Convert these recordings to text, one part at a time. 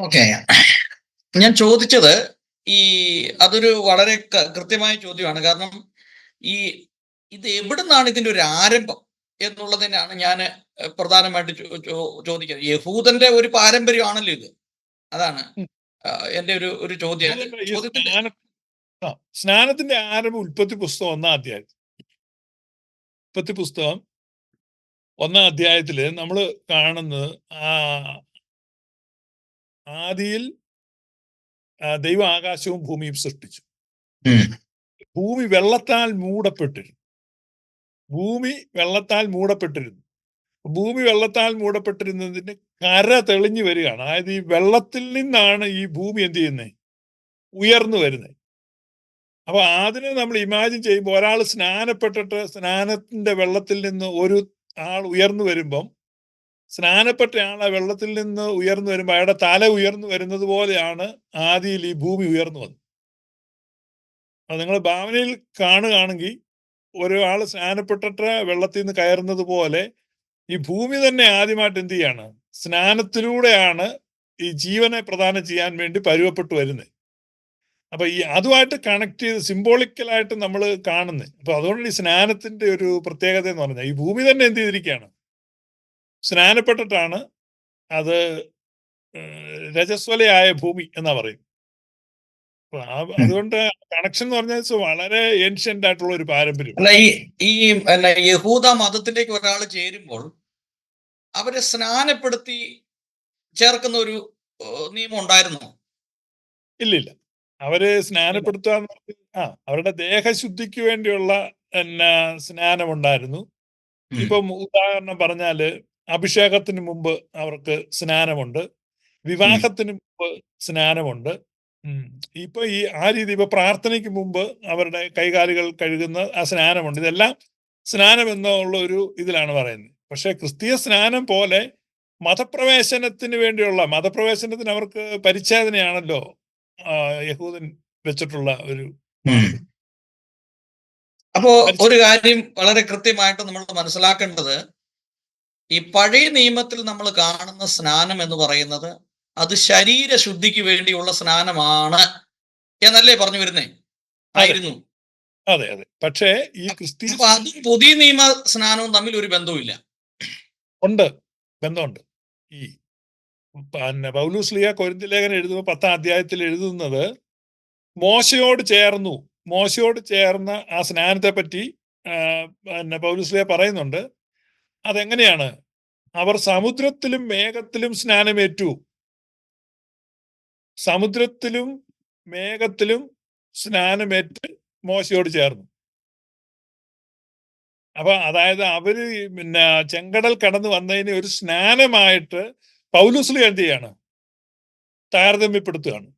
Okay ഞാൻ ചോദിച്ചത് ഈ അതൊരു വളരെ കൃത്യമായ ചോദ്യമാണ്. കാരണം ഈ ഇത് എവിടുന്നാണ് ഇതിന്റെ ഒരു ആരംഭം എന്നുള്ളതിനാണ് ഞാൻ പ്രധാനമായിട്ട് ചോദിക്കുന്നത്. യഹൂദന്റെ ഒരു പാരമ്പര്യമാണല്ലോ ഇത്. അതാണ്. എന്റെ ഒരു ഒരു ചോദ്യം. സ്നാനത്തിന്റെ ആരംഭം ഉൽപ്പത്തി പുസ്തകം ഒന്നാം അധ്യായം ഉൽപ്പത്തി പുസ്തകം ഒന്നാം അധ്യായത്തിൽ നമ്മൾ കാണുന്നത് ആ ആദിയിൽ ദൈവ ആകാശവും ഭൂമിയും സൃഷ്ടിച്ചു. ഭൂമി വെള്ളത്താൽ മൂടപ്പെട്ടിരുന്നു. ഭൂമി വെള്ളത്താൽ മൂടപ്പെട്ടിരുന്നു. ഭൂമി വെള്ളത്താൽ മൂടപ്പെട്ടിരുന്നതിന് കര തെളിഞ്ഞു വരികയാണ്. അതായത് ഈ വെള്ളത്തിൽ നിന്നാണ് ഈ ഭൂമി എന്ത് ചെയ്യുന്നത് ഉയർന്നു വരുന്നത് അപ്പൊ അതിനെ നമ്മൾ ഇമാജിൻ ചെയ്യുമ്പോൾ ഒരാൾ സ്നാനപ്പെട്ടിട്ട് സ്നാനത്തിന്റെ വെള്ളത്തിൽ നിന്ന് ഒരു ആൾ ഉയർന്നു വരുമ്പം സ്നാനപ്പെട്ട ആൾ ആ വെള്ളത്തിൽ നിന്ന് ഉയർന്നു വരുമ്പോൾ അയാളുടെ തല ഉയർന്നു വരുന്നത് പോലെയാണ് ആദിയിൽ ഈ ഭൂമി ഉയർന്നു വന്നത്. അപ്പൊ നിങ്ങൾ ഭാവനയിൽ കാണുകയാണെങ്കിൽ ഒരാൾ സ്നാനപ്പെട്ടിട്ട് വെള്ളത്തിൽ നിന്ന് കയറുന്നത് പോലെ ഈ ഭൂമി തന്നെ ആദ്യമായിട്ട് എന്ത് ചെയ്യാണ്? സ്നാനത്തിലൂടെയാണ് ഈ ജീവനെ പ്രദാനം ചെയ്യാൻ വേണ്ടി പരുവപ്പെട്ടു വരുന്നത്. അപ്പൊ ഈ അതുമായിട്ട് കണക്ട് ചെയ്ത് സിംബോളിക്കലായിട്ട് നമ്മൾ കാണുന്നത്. അപ്പൊ അതുകൊണ്ട് ഈ സ്നാനത്തിന്റെ ഒരു പ്രത്യേകത എന്ന് പറഞ്ഞാൽ ഈ ഭൂമി തന്നെ എന്ത് ചെയ്തിരിക്കുകയാണ്? സ്നാനപ്പെട്ടിട്ടാണ് അത് രജസ്വലയായ ഭൂമി എന്നാ പറയും അതുകൊണ്ട് കണക്ഷൻ എന്ന് പറഞ്ഞാൽ വളരെ ഏൻഷ്യന്റ് ആയിട്ടുള്ള ഒരു പാരമ്പര്യം. അല്ല ഈ ഈ യഹൂദ മതത്തിലേക്ക് ഒരാൾ ചേരുമ്പോൾ അവരെ സ്നാനപ്പെടുത്തി ചേർക്കുന്ന ഒരു നിയമം ഉണ്ടായിരുന്നു? ഇല്ലില്ല. അവർ സ്നാനപ്പെടുത്തുക ആ അവരുടെ ദേഹശുദ്ധിക്ക് വേണ്ടിയുള്ള എന്നാ സ്നാനമുണ്ടായിരുന്നു. ഇപ്പം ഉദാഹരണം പറഞ്ഞാൽ അഭിഷേകത്തിന് മുമ്പ് അവർക്ക് സ്നാനമുണ്ട്. വിവാഹത്തിന് മുമ്പ് സ്നാനമുണ്ട്. ഇപ്പൊ ഈ ആ രീതി ഇപ്പൊ പ്രാർത്ഥനയ്ക്ക് മുമ്പ് അവരുടെ കൈകാലുകൾ കഴുകുന്ന ആ സ്നാനമുണ്ട്. ഇതെല്ലാം സ്നാനം എന്നുള്ള ഒരു ഇതിലാണ് പറയുന്നത്. പക്ഷെ ക്രിസ്തീയ സ്നാനം പോലെ മതപ്രവേശനത്തിന് വേണ്ടിയുള്ള മതപ്രവേശനത്തിന് അവർക്ക് പരിച്ഛേദനയാണല്ലോ യഹൂദൻ വെച്ചിട്ടുള്ള ഒരു. അപ്പോ ഒരു കാര്യം വളരെ കൃത്യമായിട്ട് നമ്മൾ മനസ്സിലാക്കേണ്ടത് ഈ പഴയ നിയമത്തിൽ നമ്മൾ കാണുന്ന സ്നാനം എന്ന് പറയുന്നത് അത് ശരീരശുദ്ധിക്ക് വേണ്ടിയുള്ള സ്നാനമാണ് എന്നല്ലേ പറഞ്ഞു വരുന്നേ? ആയിരുന്നു. അതെ അതെ. പക്ഷേ ഈ ക്രിസ്ത്യൻ അതും പുതിയ നിയമ സ്നാനവും തമ്മിൽ ഒരു ബന്ധവുമില്ല. ഉണ്ട്. ബന്ധമുണ്ട്. ഈ പിന്നെ പൗലൂസ്ലിയ കൊരിന്തി ലേഖനം എഴുതുമ്പോൾ പത്താം അധ്യായത്തിൽ എഴുതുന്നത് മോശയോട് ചേർന്നു. മോശയോട് ചേർന്ന ആ സ്നാനത്തെ പറ്റി പിന്നെ പിന്നെ പൗലൂസ്ലിയ പറയുന്നുണ്ട്. അതെങ്ങനെയാണ്? അവർ സമുദ്രത്തിലും മേഘത്തിലും സ്നാനമേറ്റു. സമുദ്രത്തിലും മേഘത്തിലും സ്നാനമേറ്റ് മോശയോട് ചേർന്നു. അപ്പൊ അതായത് അവർ പിന്നെ ചെങ്കടൽ കടന്നു വന്നതിന് ഒരു സ്നാനമായിട്ട് പൗലുസ്ലി എന്ത് ചെയ്യാണ്? താരതമ്യപ്പെടുത്തുകയാണ്.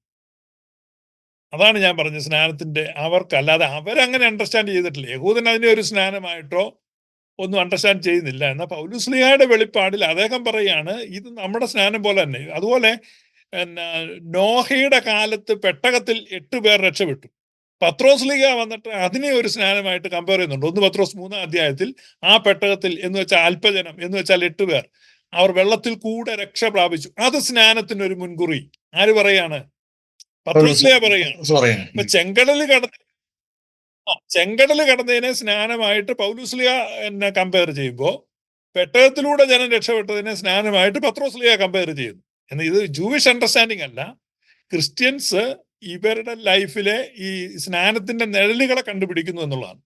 അതാണ് ഞാൻ പറഞ്ഞത് സ്നാനത്തിന്റെ അവർക്ക്. അല്ലാതെ അവരങ്ങനെ അണ്ടർസ്റ്റാൻഡ് ചെയ്തിട്ടില്ല. യഹൂദൻ അതിനെ ഒരു സ്നാനമായിട്ടോ ഒന്നും അണ്ടർസ്റ്റാൻഡ് ചെയ്യുന്നില്ല. എന്നാൽ പൗലുസ്ലിഹയുടെ വെളിപ്പാടിൽ അദ്ദേഹം പറയാണ് ഇത് നമ്മുടെ സ്നാനം പോലെ തന്നെ. അതുപോലെ നോഹയുടെ കാലത്ത് പെട്ടകത്തിൽ എട്ട് പേർ രക്ഷപ്പെട്ടു. പത്രോസ് ലീഗ വന്നിട്ട് അതിനെ ഒരു സ്നാനമായിട്ട് കമ്പയർ ചെയ്യുന്നുണ്ട്. ഒന്ന് പത്രോസ് മൂന്നാം അധ്യായത്തിൽ ആ പെട്ടകത്തിൽ എന്ന് വെച്ചാൽ അല്പജനം എന്ന് വെച്ചാൽ എട്ട് പേർ. അവർ വെള്ളത്തിൽ കൂടെ രക്ഷ പ്രാപിച്ചു. അത് സ്നാനത്തിന് ഒരു മുൻകുറി. ആര് പറയാണ്? പത്രോസ് ലീഗ പറയാണ്. ചെങ്കടൽ ചെങ്കടൽ ചെങ്കടൽ കടന്നതിനെ സ്നാനമായിട്ട് പൗലുസ്ലിയ എന്നെ കമ്പയർ ചെയ്യുമ്പോൾ പെട്ടകത്തിലൂടെ ജനം രക്ഷപ്പെട്ടതിനെ സ്നാനമായിട്ട് പത്രോസ്ലിയ കമ്പയർ ചെയ്യുന്നു. എന്നാൽ ഇത് ജൂവിഷ് അണ്ടർസ്റ്റാൻഡിങ് അല്ല. ക്രിസ്ത്യൻസ് ഇവരുടെ ലൈഫിലെ ഈ സ്നാനത്തിന്റെ നിഴലുകളെ കണ്ടുപിടിക്കുന്നു എന്നുള്ളതാണ്.